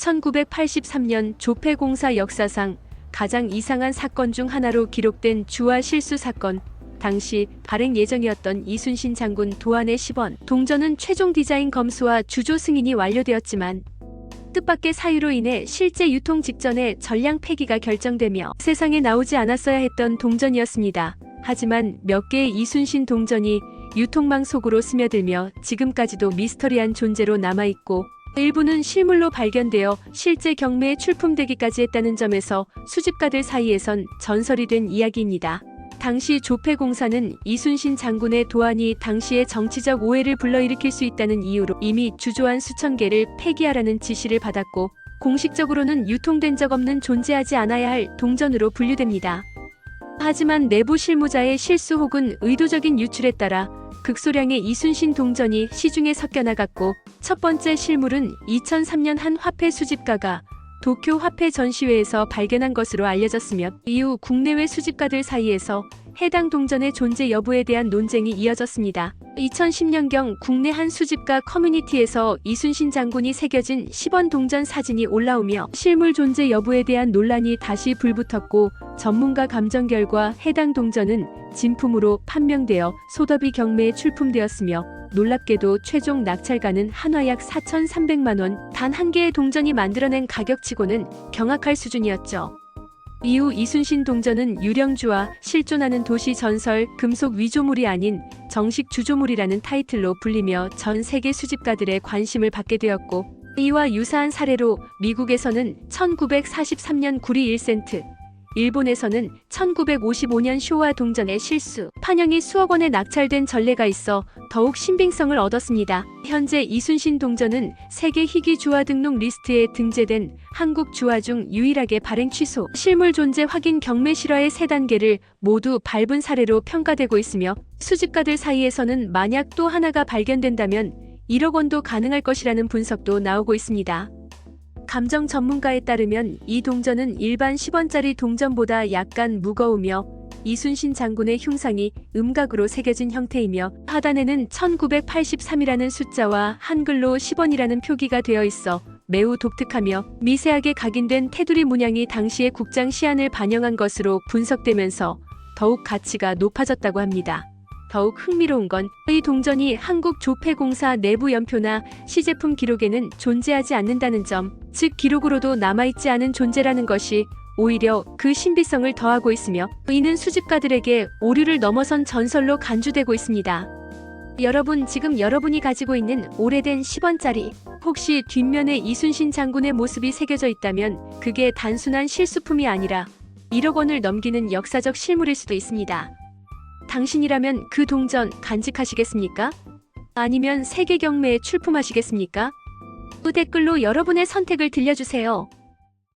1983년 조폐공사 역사상 가장 이상한 사건 중 하나로 기록된 주화 실수 사건. 당시 발행 예정이었던 이순신 장군 도안의 10원 동전은 최종 디자인 검수와 주조 승인이 완료되었지만 뜻밖의 사유로 인해 실제 유통 직전에 전량 폐기가 결정되며 세상에 나오지 않았어야 했던 동전이었습니다. 하지만 몇 개의 이순신 동전이 유통망 속으로 스며들며 지금까지도 미스터리한 존재로 남아있고 일부는 실물로 발견되어 실제 경매에 출품되기까지 했다는 점에서 수집가들 사이에선 전설이 된 이야기입니다. 당시 조폐공사는 이순신 장군의 도안이 당시의 정치적 오해를 불러일으킬 수 있다는 이유로 이미 주조한 수천 개를 폐기하라는 지시를 받았고 공식적으로는 유통된 적 없는 존재하지 않아야 할 동전으로 분류됩니다. 하지만 내부 실무자의 실수 혹은 의도적인 유출에 따라 극소량의 이순신 동전이 시중에 섞여 나갔고 첫 번째 실물은 2003년 한 화폐 수집가가 도쿄 화폐 전시회에서 발견한 것으로 알려졌으며 이후 국내외 수집가들 사이에서 해당 동전의 존재 여부에 대한 논쟁이 이어졌습니다. 2010년경 국내 한 수집가 커뮤니티에서 이순신 장군이 새겨진 10원 동전 사진이 올라오며 실물 존재 여부에 대한 논란이 다시 불붙었고 전문가 감정 결과 해당 동전은 진품으로 판명되어 소더비 경매에 출품되었으며 놀랍게도 최종 낙찰가는 한화 약 4,300만 원, 단 한 개의 동전이 만들어낸 가격치고는 경악할 수준이었죠. 이후 이순신 동전은 유령주와 실존하는 도시 전설 금속 위조물이 아닌 정식 주조물이라는 타이틀로 불리며 전 세계 수집가들의 관심을 받게 되었고 이와 유사한 사례로 미국에서는 1943년 구리 1센트, 일본에서는 1955년 쇼와 동전의 실수, 판형이 수억 원에 낙찰된 전례가 있어 더욱 신빙성을 얻었습니다. 현재 이순신 동전은 세계 희귀 주화 등록 리스트에 등재된 한국 주화 중 유일하게 발행 취소, 실물 존재 확인 경매 실화의 세 단계를 모두 밟은 사례로 평가되고 있으며 수집가들 사이에서는 만약 또 하나가 발견된다면 1억 원도 가능할 것이라는 분석도 나오고 있습니다. 감정 전문가에 따르면 이 동전은 일반 10원짜리 동전보다 약간 무거우며 이순신 장군의 흉상이 음각으로 새겨진 형태이며 하단에는 1983이라는 숫자와 한글로 10원이라는 표기가 되어 있어 매우 독특하며 미세하게 각인된 테두리 문양이 당시의 국장 시안을 반영한 것으로 분석되면서 더욱 가치가 높아졌다고 합니다. 더욱 흥미로운 건 이 동전이 한국 조폐공사 내부 연표나 시제품 기록에는 존재하지 않는다는 점, 즉 기록으로도 남아있지 않은 존재라는 것이 오히려 그 신비성을 더하고 있으며 이는 수집가들에게 오류를 넘어선 전설로 간주되고 있습니다. 여러분 지금 여러분이 가지고 있는 오래된 10원짜리 혹시 뒷면에 이순신 장군의 모습이 새겨져 있다면 그게 단순한 실수품이 아니라 1억 원을 넘기는 역사적 실물일 수도 있습니다. 당신이라면 그 동전 간직하시겠습니까? 아니면 세계 경매에 출품하시겠습니까? 댓글로 여러분의 선택을 들려주세요.